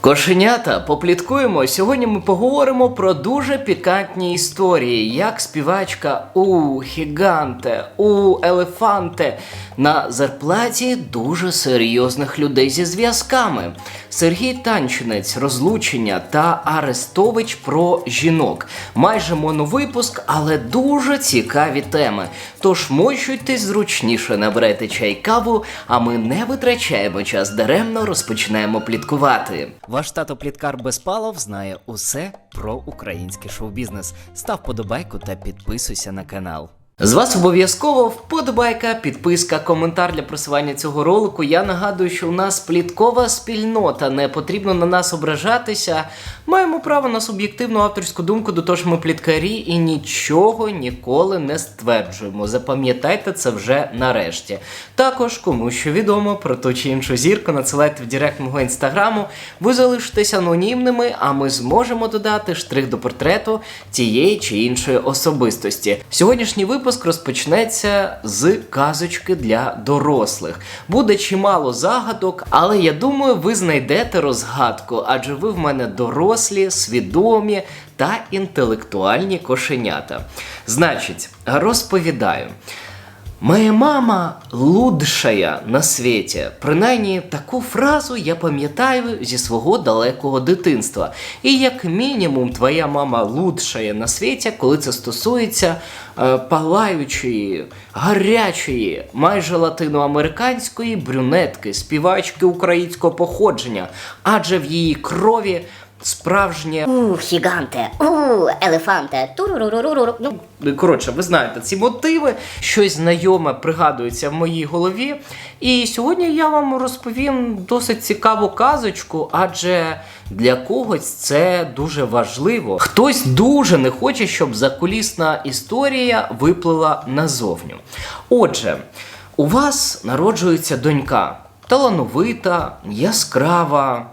Кошенята, попліткуємо. Сьогодні ми поговоримо про дуже пікантні історії, як співачка у Хіганте, у Елефанте на зарплаті дуже серйозних людей зі зв'язками. Сергій Танчинець, розлучення та Арестович про жінок. Майже моновипуск, але дуже цікаві теми. Тож мочуйтесь зручніше, наберете чай каву, а ми не витрачаємо час даремно, розпочинаємо пліткувати. Ваш тато Пліткар Безпалов знає усе про український шоу-бізнес. Став подобайку та підписуйся на канал. З вас обов'язково вподобайка, підписка, коментар для просування цього ролику. Я нагадую, що у нас пліткова спільнота, не потрібно на нас ображатися. Маємо право на суб'єктивну авторську думку, до того ж ми пліткарі і нічого ніколи не стверджуємо. Запам'ятайте це вже нарешті. Також, кому що відомо про ту чи іншу зірку, надсилайте в директ мого інстаграму. Ви залишитесь анонімними, а ми зможемо додати штрих до портрету тієї чи іншої особистості. Сьогоднішній випуск розпочнеться з казочки для дорослих. Буде чимало загадок, але я думаю, ви знайдете розгадку, адже ви в мене дорослі, свідомі та інтелектуальні кошенята. Значить, розповідаю. Моя мама лучшая на світі. Принаймні таку фразу я пам'ятаю зі свого далекого дитинства. І як мінімум, твоя мама лучшая на світі, коли це стосується е, палаючої, гарячої, майже латиноамериканської брюнетки, співачки українського походження, адже в її крові справжнє У, хіганте, у, елефанте, туруруруруру. Ну, Коротше, ви знаєте ці мотиви, щось знайоме пригадується в моїй голові. І сьогодні я вам розповім досить цікаву казочку, адже для когось це дуже важливо. Хтось дуже не хоче, щоб закулісна історія виплила назовню. Отже, у вас народжується донька, талановита, яскрава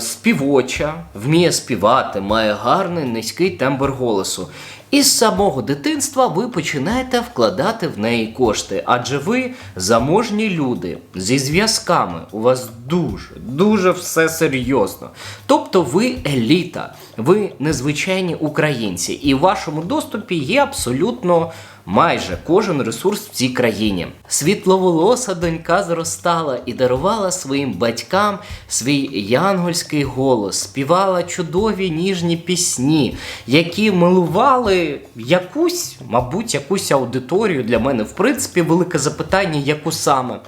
співоча, вміє співати, має гарний низький тембр голосу. І з самого дитинства ви починаєте вкладати в неї кошти, адже ви заможні люди зі зв'язками. У вас дуже, дуже все серйозно. Тобто ви еліта, ви незвичайні українці, і в вашому доступі є абсолютно майже кожен ресурс в цій країні. Світловолоса донька зростала і дарувала своїм батькам свій янгольський голос, співала чудові ніжні пісні, які милували якусь, мабуть, якусь аудиторію для мене. В принципі, велике запитання, яку саме.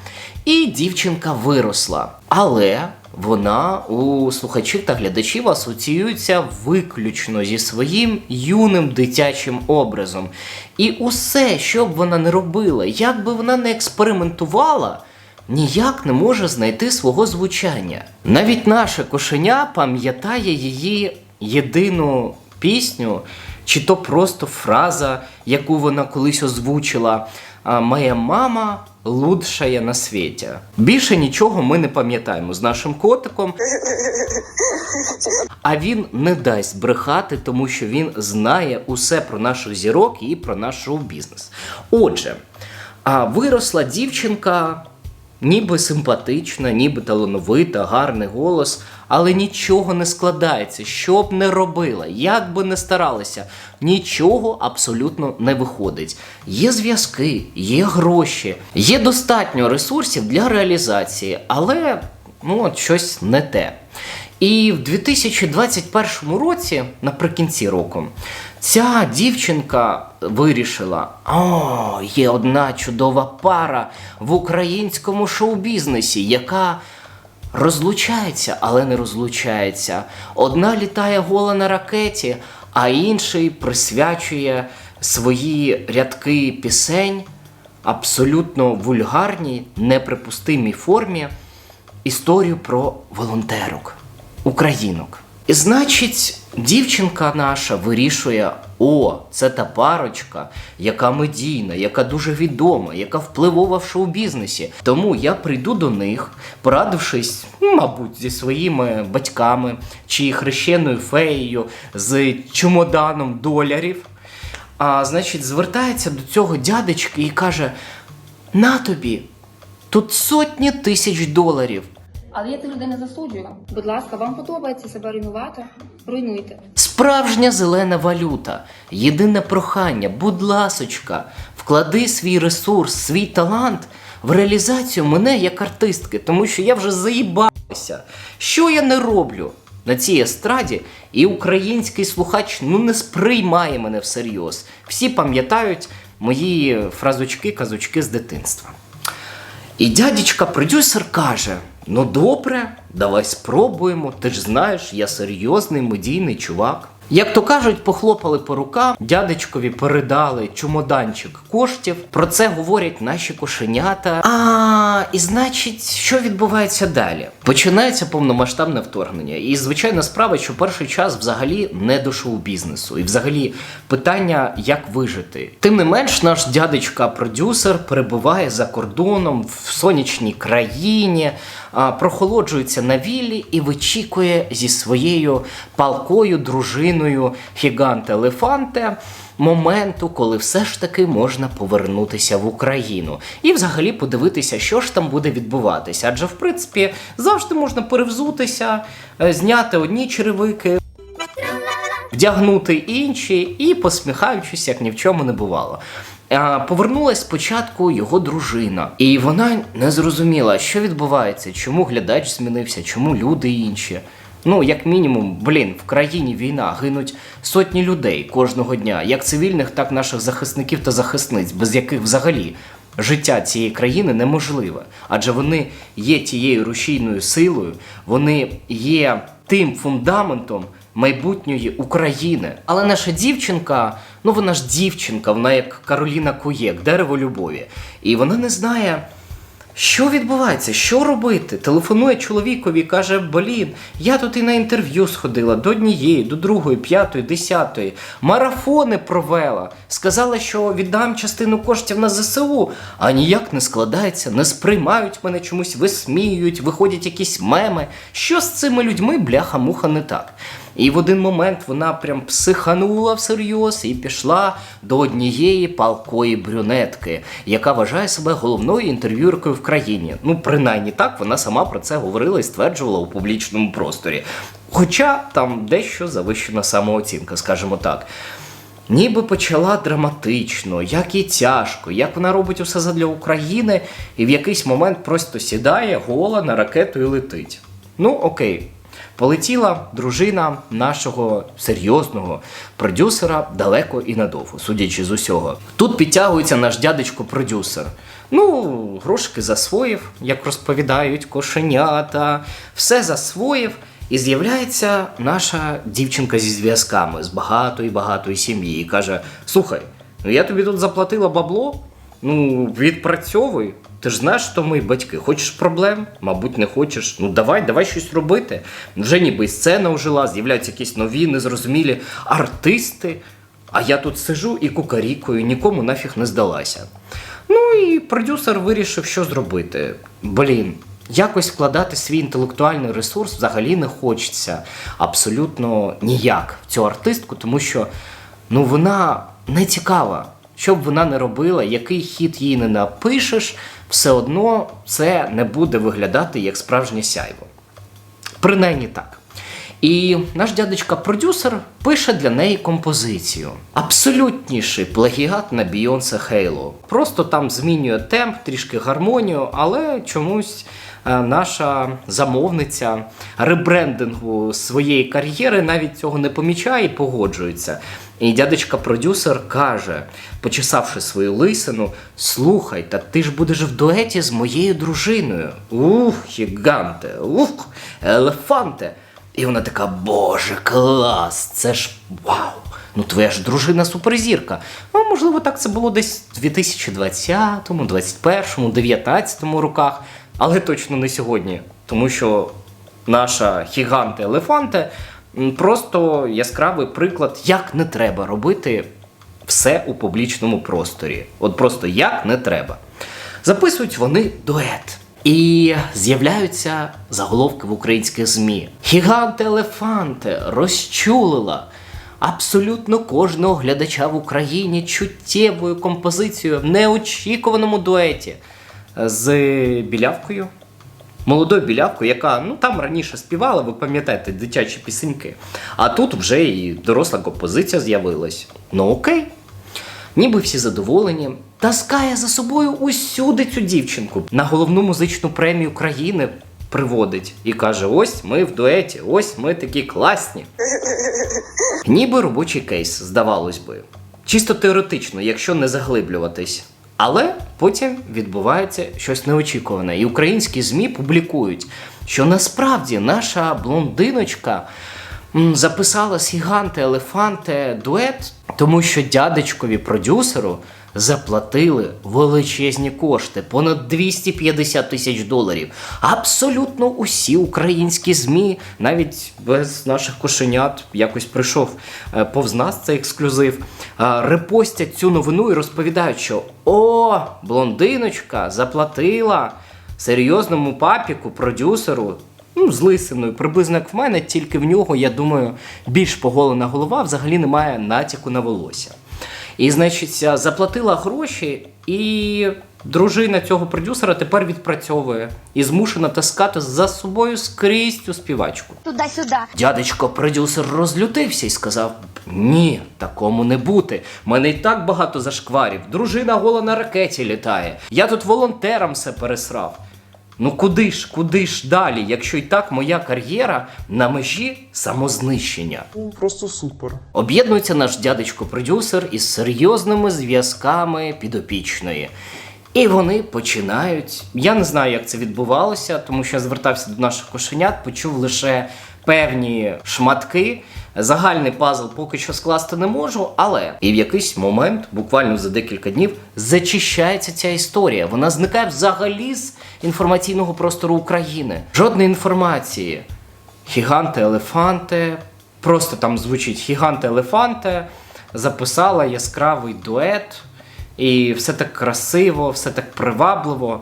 І дівчинка виросла. Але вона у слухачів та глядачів асоціюється виключно зі своїм юним дитячим образом. І усе, що б вона не робила, як би вона не експериментувала, ніяк не може знайти свого звучання. Навіть наше кошеня пам'ятає її єдину пісню, чи то просто фраза, яку вона колись озвучила. Моя мама лучшая на світі. Більше нічого ми не пам'ятаємо з нашим котиком. А він не дасть брехати, тому що він знає усе про наших зірок і про наш шоу-бізнес. Отже, виросла дівчинка, ніби симпатична, ніби талановита, гарний голос, але нічого не складається. Що б не робила, як би не старалася, нічого абсолютно не виходить. Є зв'язки, є гроші, є достатньо ресурсів для реалізації, але ну, от щось не те. І в 2021 році, наприкінці року, ця дівчинка вирішила: о, є одна чудова пара в українському шоу-бізнесі, яка розлучається, але не розлучається. Одна літає гола на ракеті, а інший присвячує свої рядки пісень абсолютно вульгарній, неприпустимій формі історію про волонтерок, українок. І значить, дівчинка наша вирішує: о, це та парочка, яка медійна, яка дуже відома, яка впливова в шоу-бізнесі. Тому я прийду до них, порадившись, ну, мабуть, зі своїми батьками чи хрещеною феєю з чемоданом доларів. А значить, звертається до цього дядечки і каже: На тобі, тут сотні тисяч доларів. Але я цих людей не засуджую. Будь ласка, вам подобається себе руйнувати? Руйнуйте. Справжня зелена валюта. Єдине прохання, будь ласочка, вклади свій ресурс, свій талант в реалізацію мене як артистки, тому що я вже заїбався. Що я не роблю на цій естраді, і український слухач ну не сприймає мене всерйоз. Всі пам'ятають мої фразочки, казочки з дитинства. І дядечка продюсер каже: Ну добре, давай спробуємо. Ти ж знаєш, я серйозний медійний чувак. Як то кажуть, похлопали по рукам, дядечкові передали чемоданчик коштів. Про це говорять наші кошенята. А і значить, що відбувається далі? Починається повномасштабне вторгнення. І звичайна справа, що перший час взагалі не до шоу-бізнесу, і взагалі питання, як вижити. Тим не менш, наш дядечка-продюсер перебуває за кордоном в сонячній країні, прохолоджується на віллі і вичікує зі своєю палкою дружиною Гіганте Елефанте моменту, коли все ж таки можна повернутися в Україну і взагалі подивитися, що ж там буде відбуватися. Адже в принципі завжди можна перевзутися, е, зняти одні черевики, вдягнути інші і, посміхаючись, як ні в чому не бувало. Повернулась спочатку його дружина, і вона не зрозуміла, що відбувається, чому глядач змінився, чому люди інші. Ну, як мінімум, блін, в країні війна гинуть сотні людей кожного дня, як цивільних, так і наших захисників та захисниць, без яких взагалі життя цієї країни неможливе. Адже вони є тією рушійною силою, вони є тим фундаментом майбутньої України. Але наша дівчинка, ну вона ж дівчинка, вона як Кароліна Куєк, дерево любові. І вона не знає. Що відбувається? Що робити? Телефонує чоловікові каже: Блін, я тут і на інтерв'ю сходила до однієї, до другої, п'ятої, десятої. Марафони провела. Сказала, що віддам частину коштів на ЗСУ, а ніяк не складається, не сприймають мене чомусь, висміюють, виходять якісь меми. Що з цими людьми, бляха-муха, не так. І в один момент вона прям психанула всерйоз і пішла до однієї палкої брюнетки, яка вважає себе головною інтерв'юеркою в країні. Ну, принаймні так вона сама про це говорила і стверджувала у публічному просторі. Хоча там дещо завищена самооцінка, скажімо так. Ніби почала драматично, як і тяжко, як вона робить усе задля України, і в якийсь момент просто сідає гола на ракету і летить. Ну, окей. Полетіла дружина нашого серйозного продюсера далеко і надовго, судячи з усього. Тут підтягується наш дядечко-продюсер. Ну, грошики засвоїв, як розповідають кошенята, все засвоїв. І з'являється наша дівчинка зі зв'язками з багатої багатої сім'ї і каже: Слухай, ну я тобі тут заплатила бабло, ну відпрацьовуй. Ти ж знаєш, що ми батьки. Хочеш проблем? Мабуть, не хочеш. Ну давай, давай щось робити. Вже ніби і сцена ожила, з'являються якісь нові, незрозумілі артисти. А я тут сижу і кукарікою, нікому нафіг не здалася. Ну і продюсер вирішив, що зробити. Блін, якось вкладати свій інтелектуальний ресурс взагалі не хочеться абсолютно ніяк в цю артистку, тому що ну вона не цікава. Що б вона не робила, який хід їй не напишеш, все одно це не буде виглядати як справжнє сяйво. Принаймні так. І наш дядечка-продюсер пише для неї композицію. Абсолютніший плагіат на Бейонсе Хейло. Просто там змінює темп, трішки гармонію, але чомусь е, наша замовниця ребрендингу своєї кар'єри навіть цього не помічає і погоджується. І дядечка-продюсер каже, почесавши свою лисину: слухай, та ти ж будеш в дуеті з моєю дружиною. Ух, гіганте, ух, елефанте. І вона така, боже, клас! Це ж вау! Ну, твоя ж дружина суперзірка. Ну, можливо, так це було десь в 2020, 21, 19 роках, але точно не сьогодні. Тому що наша гіганте елефанте м, просто яскравий приклад, як не треба робити все у публічному просторі. От просто як не треба. Записують вони дует. І з'являються заголовки в українських ЗМІ. Гіганте елефанте розчулила абсолютно кожного глядача в Україні чуттєвою композицією в неочікуваному дуеті з білявкою. Молодою білявкою, яка ну там раніше співала, ви пам'ятаєте, дитячі пісеньки. А тут вже і доросла композиція з'явилась. Ну окей. Ніби всі задоволені, таскає за собою усюди цю дівчинку. На головну музичну премію країни приводить і каже: ось ми в дуеті, ось ми такі класні. Ніби робочий кейс, здавалось би. Чисто теоретично, якщо не заглиблюватись. Але потім відбувається щось неочікуване. І українські ЗМІ публікують, що насправді наша блондиночка записала з гіганте елефанте дует, тому що дядечкові продюсеру заплатили величезні кошти, понад 250 тисяч доларів. Абсолютно усі українські ЗМІ, навіть без наших кошенят, якось прийшов е, повз нас цей ексклюзив. е, Репостять цю новину і розповідають, що о, блондиночка заплатила серйозному папіку, продюсеру. Ну, з лисиною, приблизно як в мене, тільки в нього, я думаю, більш поголена голова, взагалі немає натяку на волосся. І, значить, заплатила гроші, і дружина цього продюсера тепер відпрацьовує і змушена таскати за собою скрізь цю співачку. Туда-сюда. Дядечко продюсер розлютився і сказав: Ні, такому не бути. Мене й так багато зашкварів. Дружина гола на ракеті літає. Я тут волонтерам все пересрав. Ну куди ж, куди ж далі, якщо й так моя кар'єра на межі самознищення? Просто супер. Об'єднується наш дядечко-продюсер із серйозними зв'язками підопічної. І вони починають. Я не знаю, як це відбувалося, тому що я звертався до наших кошенят, почув лише певні шматки. Загальний пазл поки що скласти не можу, але і в якийсь момент, буквально за декілька днів, зачищається ця історія. Вона зникає взагалі з інформаційного простору України. Жодної інформації. Гіганте елефанте, просто там звучить Гіганте елефанте, записала яскравий дует, і все так красиво, все так привабливо.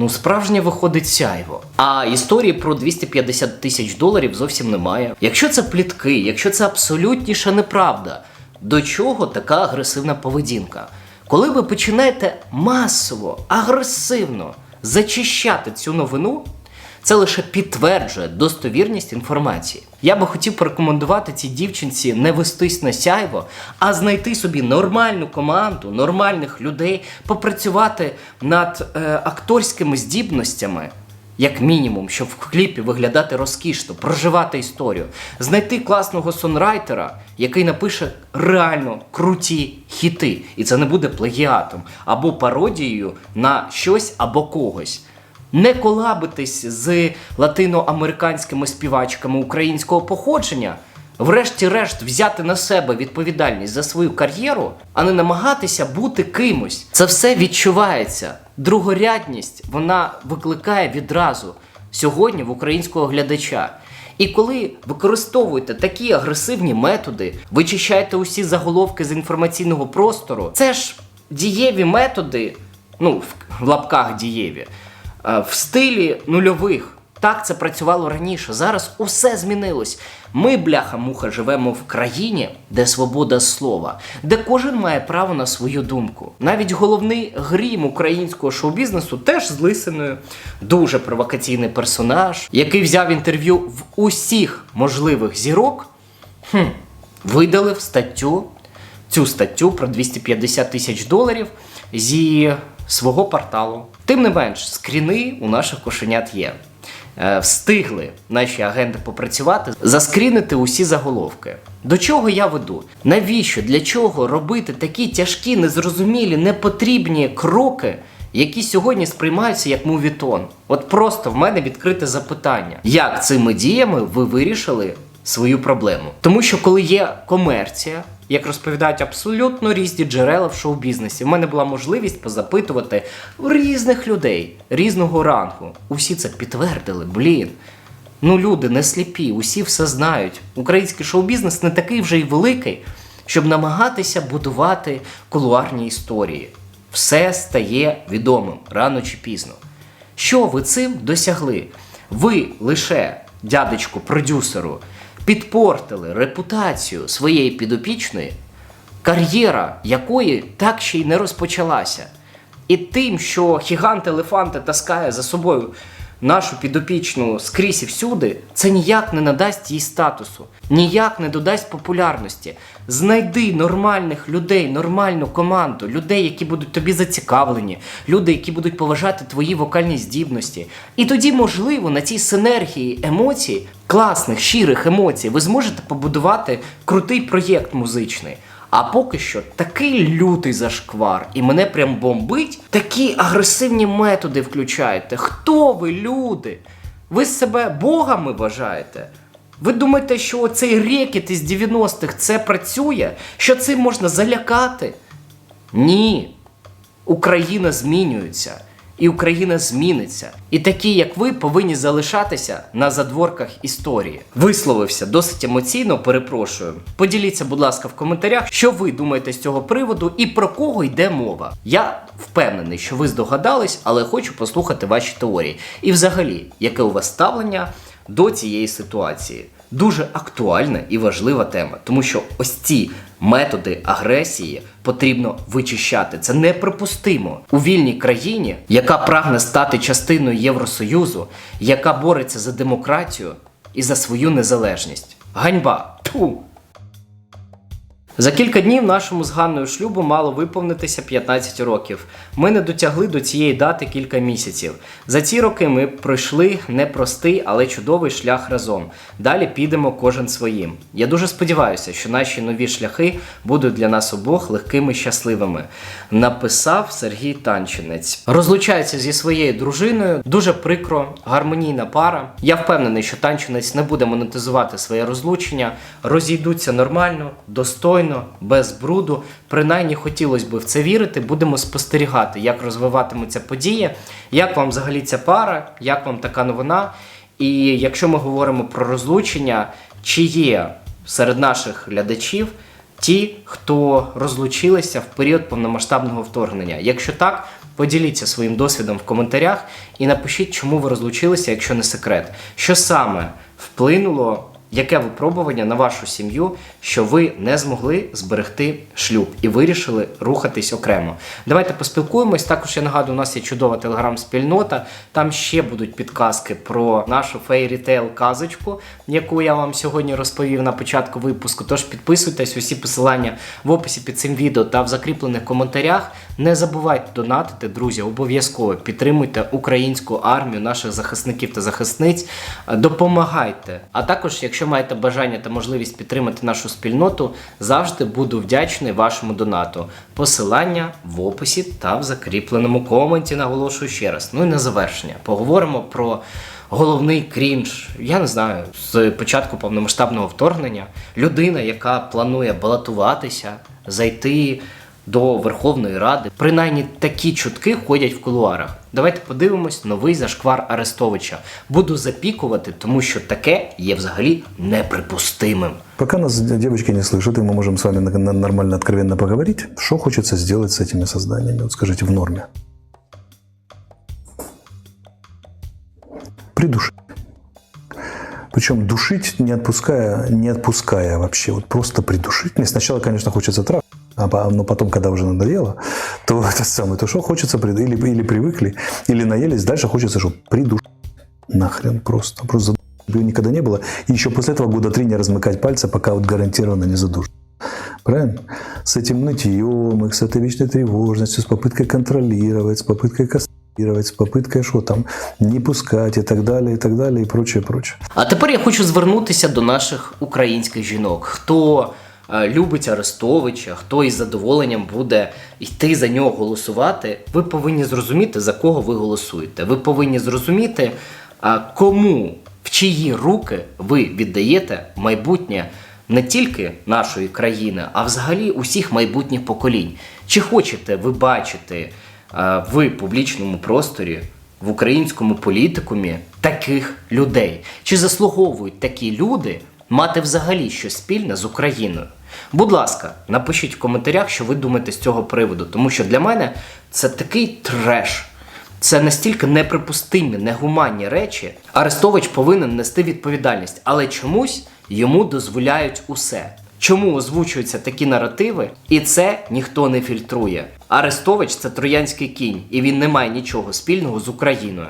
Ну, справжнє виходить сяйво. А історії про 250 тисяч доларів зовсім немає. Якщо це плітки, якщо це абсолютніша неправда, до чого така агресивна поведінка? Коли ви починаєте масово, агресивно зачищати цю новину, це лише підтверджує достовірність інформації. Я би хотів порекомендувати цій дівчинці не вестись на сяйво, а знайти собі нормальну команду, нормальних людей, попрацювати над е, акторськими здібностями. Як мінімум, щоб в кліпі виглядати розкішно, проживати історію, знайти класного сонрайтера, який напише реально круті хіти, і це не буде плагіатом або пародією на щось або когось. Не колабитись з латиноамериканськими співачками українського походження, врешті-решт взяти на себе відповідальність за свою кар'єру, а не намагатися бути кимось. Це все відчувається. Другорядність вона викликає відразу сьогодні в українського глядача. І коли використовуєте такі агресивні методи, вичищаєте усі заголовки з інформаційного простору, це ж дієві методи, ну в- лапках дієві, в стилі нульових. Так це працювало раніше. Зараз усе змінилось. Ми, бляха-муха, живемо в країні, де свобода слова, де кожен має право на свою думку. Навіть головний грім українського шоу-бізнесу теж з лисиною. Дуже провокаційний персонаж, який взяв інтерв'ю в усіх можливих зірок. Хм, видалив статтю, цю статтю про 250 тисяч доларів зі свого порталу. Тим не менш, скріни у наших кошенят є. Е, Встигли наші агенти попрацювати, заскрінити усі заголовки. До чого я веду? Навіщо? Для чого робити такі тяжкі, незрозумілі, непотрібні кроки, які сьогодні сприймаються як мувітон? От просто в мене відкрите запитання: як цими діями ви вирішили свою проблему? Тому що коли є комерція, як розповідають абсолютно різні джерела в шоу-бізнесі, в мене була можливість позапитувати різних людей різного рангу. Усі це підтвердили, блін. Ну, люди не сліпі, усі все знають. Український шоу-бізнес не такий вже й великий, щоб намагатися будувати кулуарні історії. Все стає відомим рано чи пізно. Що ви цим досягли? Ви лише, дядечку, продюсеру, підпортили репутацію своєї підопічної, кар'єра якої так ще й не розпочалася. І тим, що гігант елефанти таскає за собою нашу підопічну скрізь і всюди, це ніяк не надасть їй статусу, ніяк не додасть популярності. Знайди нормальних людей, нормальну команду, людей, які будуть тобі зацікавлені, люди, які будуть поважати твої вокальні здібності. І тоді, можливо, на цій синергії емоцій, класних, щирих емоцій, ви зможете побудувати крутий проєкт музичний. А поки що такий лютий зашквар, і мене прям бомбить. Такі агресивні методи включаєте. Хто ви, люди? Ви себе богами вважаєте? Ви думаєте, що цей рекет із 90-х це працює? Що цим можна залякати? Ні. Україна змінюється. І Україна зміниться. І такі, як ви, повинні залишатися на задворках історії. Висловився досить емоційно, перепрошую. Поділіться, будь ласка, в коментарях, що ви думаєте з цього приводу і про кого йде мова. Я впевнений, що ви здогадались, але хочу послухати ваші теорії. І взагалі, яке у вас ставлення до цієї ситуації? Дуже актуальна і важлива тема, тому що ось ці методи агресії потрібно вичищати. Це неприпустимо у вільній країні, яка прагне стати частиною Євросоюзу, яка бореться за демократію і за свою незалежність. Ганьба! Ту! За кілька днів нашому з Ганною шлюбу мало виповнитися 15 років. Ми не дотягли до цієї дати кілька місяців. За ці роки ми пройшли непростий, але чудовий шлях разом. Далі підемо кожен своїм. Я дуже сподіваюся, що наші нові шляхи будуть для нас обох легкими і щасливими. Написав Сергій Танчинець. Розлучається зі своєю дружиною. Дуже прикро, гармонійна пара. Я впевнений, що танчинець не буде монетизувати своє розлучення, розійдуться нормально, достойно, без бруду. Принаймні хотілося б в це вірити. Будемо спостерігати, як розвиватимуться події, як вам взагалі ця пара, як вам така новина. І якщо ми говоримо про розлучення, чи є серед наших глядачів ті, хто розлучилися в період повномасштабного вторгнення? Якщо так, поділіться своїм досвідом в коментарях і напишіть, чому ви розлучилися, якщо не секрет. Що саме вплинуло, яке випробування на вашу сім'ю, що ви не змогли зберегти шлюб і вирішили рухатись окремо? Давайте поспілкуємось. Також я нагадую, у нас є чудова телеграм-спільнота. Там ще будуть підказки про нашу фейрітейл казочку, яку я вам сьогодні розповів на початку випуску. Тож підписуйтесь, усі посилання в описі під цим відео та в закріплених коментарях. Не забувайте донатити, друзі, обов'язково підтримуйте українську армію, наших захисників та захисниць. Допомагайте. А також, якщо маєте бажання та можливість підтримати нашу спільноту, завжди буду вдячний вашому донату. Посилання в описі та в закріпленому коменті. Наголошую ще раз. Ну і на завершення. Поговоримо про. Головний крінж, я не знаю, з початку повномасштабного вторгнення людина, яка планує балотуватися, зайти до Верховної Ради. Принаймні такі чутки ходять в кулуарах. Давайте подивимось новий зашквар Арестовича. Буду запікувати, тому що таке є взагалі неприпустимим. Пока нас девочки не слышат, и мы можем с вами на- на- нормально, откровенно поговорить, что хочется сделать с этими созданиями? Вот скажите, в норме. Придушить. Причем душить, не отпуская, не отпуская вообще, вот просто придушить. Мне сначала, конечно, хочется трав, а по- но потом, когда уже надоело, то это самое, то что хочется, прид- или, или привыкли, или наелись, дальше хочется, чтобы придушить. Нахрен просто. Просто ее никогда не было. И еще после этого года три не размыкать пальцы, пока вот гарантированно не задушит. Правильно? С этим нытьем, их, с этой вечной тревожностью, с попыткой контролировать, с попыткой кастрировать, с попыткой что там, не пускать и так далее, и так далее, и прочее, прочее. А тепер я хочу звернутися до наших українських жінок. Хто е, любить Арестовича, хто із задоволенням буде йти за нього голосувати, ви повинні зрозуміти, за кого ви голосуєте. Ви повинні зрозуміти, кому, в чиї руки ви віддаєте майбутнє не тільки нашої країни, а взагалі усіх майбутніх поколінь. Чи хочете ви бачити е, в публічному просторі в українському політикумі таких людей? Чи заслуговують такі люди мати взагалі щось спільне з Україною? Будь ласка, напишіть в коментарях, що ви думаєте з цього приводу, тому що для мене це такий треш. Це настільки неприпустимі, негуманні речі. Арестович повинен нести відповідальність, але чомусь йому дозволяють усе. Чому озвучуються такі наративи, і це ніхто не фільтрує. Арестович це троянський кінь, і він не має нічого спільного з Україною.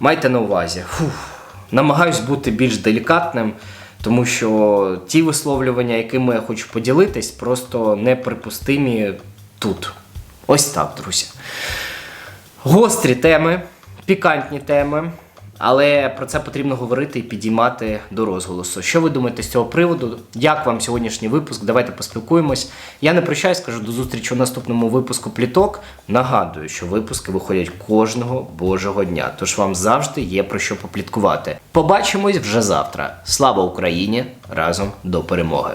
Майте на увазі. Фух. Намагаюсь бути більш делікатним, тому що ті висловлювання, якими я хочу поділитись, просто неприпустимі тут. Ось так, друзі. Гострі теми, пікантні теми, але про це потрібно говорити і підіймати до розголосу. Що ви думаєте з цього приводу? Як вам сьогоднішній випуск? Давайте поспілкуємось. Я не прощаюсь, скажу до зустрічі у наступному випуску пліток. Нагадую, що випуски виходять кожного божого дня, тож вам завжди є про що попліткувати. Побачимось вже завтра. Слава Україні! Разом до перемоги!